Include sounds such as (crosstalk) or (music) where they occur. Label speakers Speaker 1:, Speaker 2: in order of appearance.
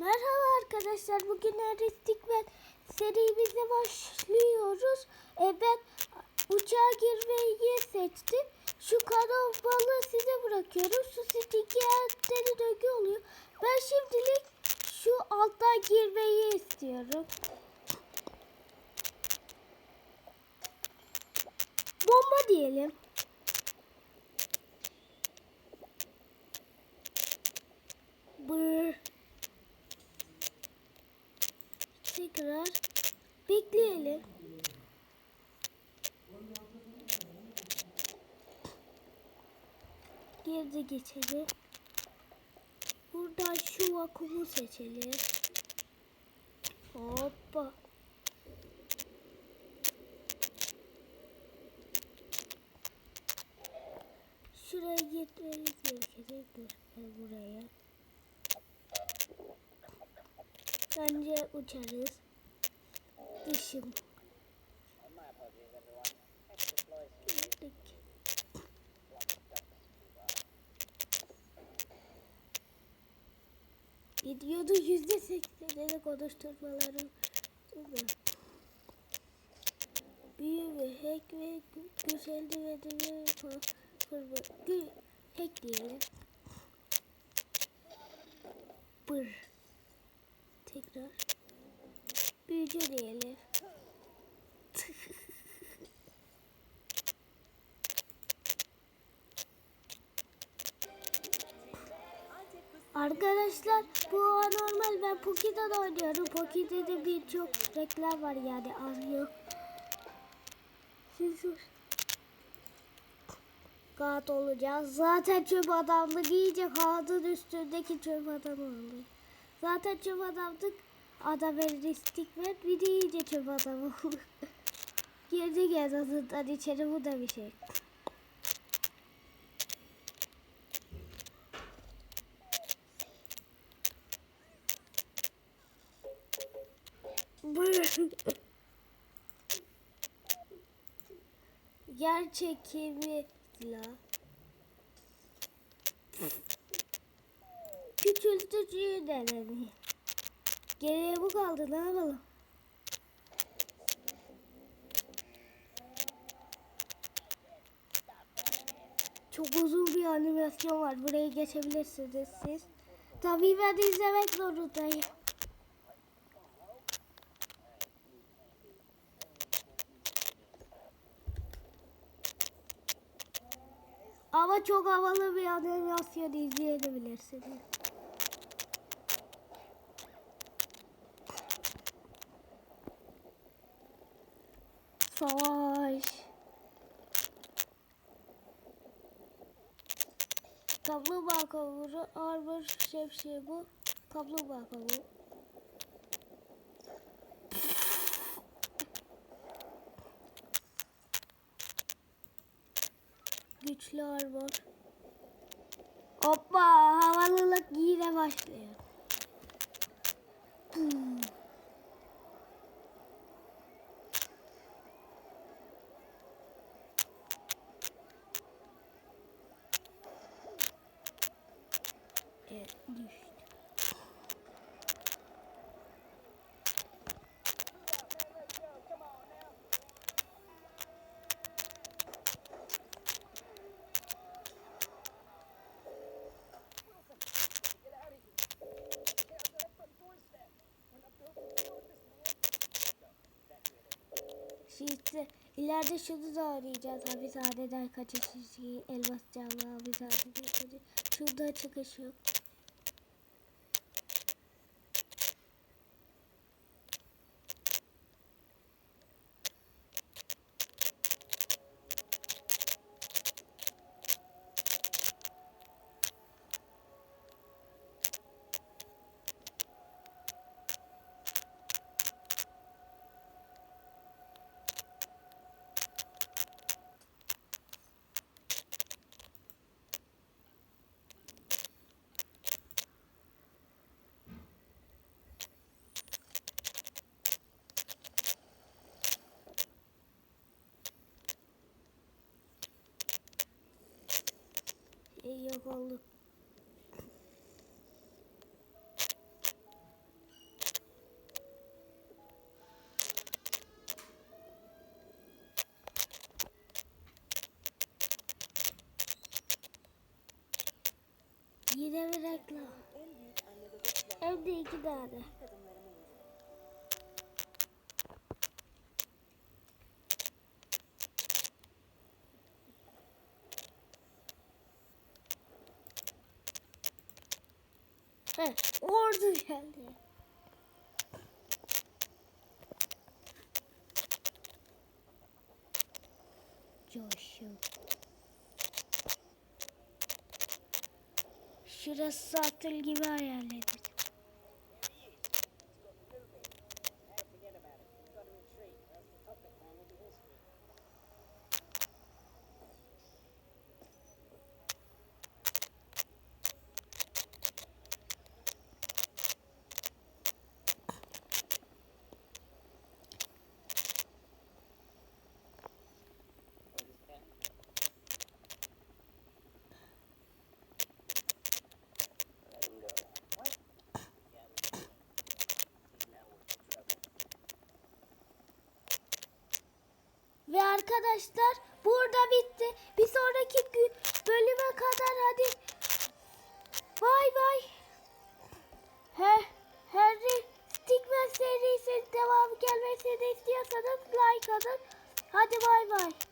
Speaker 1: Merhaba arkadaşlar. Bugün Eristik ve serimize başlıyoruz. E ben uçağa girmeyi seçtim. Şu kanon balığı size bırakıyorum. Su stikerleri döngü oluyor. Ben şimdilik şu alttan girmeyi istiyorum. Bomba diyelim. Geri geçelim. Buradan şu vakumu seçelim. Hoppa. Şuraya gitmemiz gerekecek. Buraya. Bence uçarız. Dışım. Gidiyordu yüzde seksenleri konuşturmalarım. Büyü ve hack ve gü- güzeldi ve de fırma. Hack diyelim. Bır. Tekrar. Büyücü diyelim. Arkadaşlar bu anormal ben Poki'den oynuyorum. Poki'de de birçok reklam var yani yok. Siz. Kağıt olacağız. Zaten çöp adamlık iyice kağıdın üstündeki çöp adam oldu. Zaten çöp adamdık. Adam eristik ver. Bir de iyice çöp adam oldu. (laughs) Girdik en azından içeri bu da bir şey. Yer çekimi la. Küçültücüyü denedim. Geriye bu kaldı ne yapalım? Çok uzun bir animasyon var. Burayı geçebilirsiniz siz. Tabii ben izlemek zorundayım. Ama çok havalı bir animasyon izleyebilirsiniz. Savaş. Kaplumbağa kavuğu, armor şemsiye bu. Kaplumbağa kavuğu. Güçlü armor. Hoppa havalılık yine başlıyor. Hmm. Düştü. Şimdi ileride şunu da arayacağız. Hapishaneden kaçış şeyi elmas canlı hapishaneden kaçış. Şurada çıkış yok. yapalım. Yine bir reklam. Hem de iki tane. Heh, ordu geldi. Coşun. Şurası satıl gibi ayarladım. Ve arkadaşlar burada bitti. Bir sonraki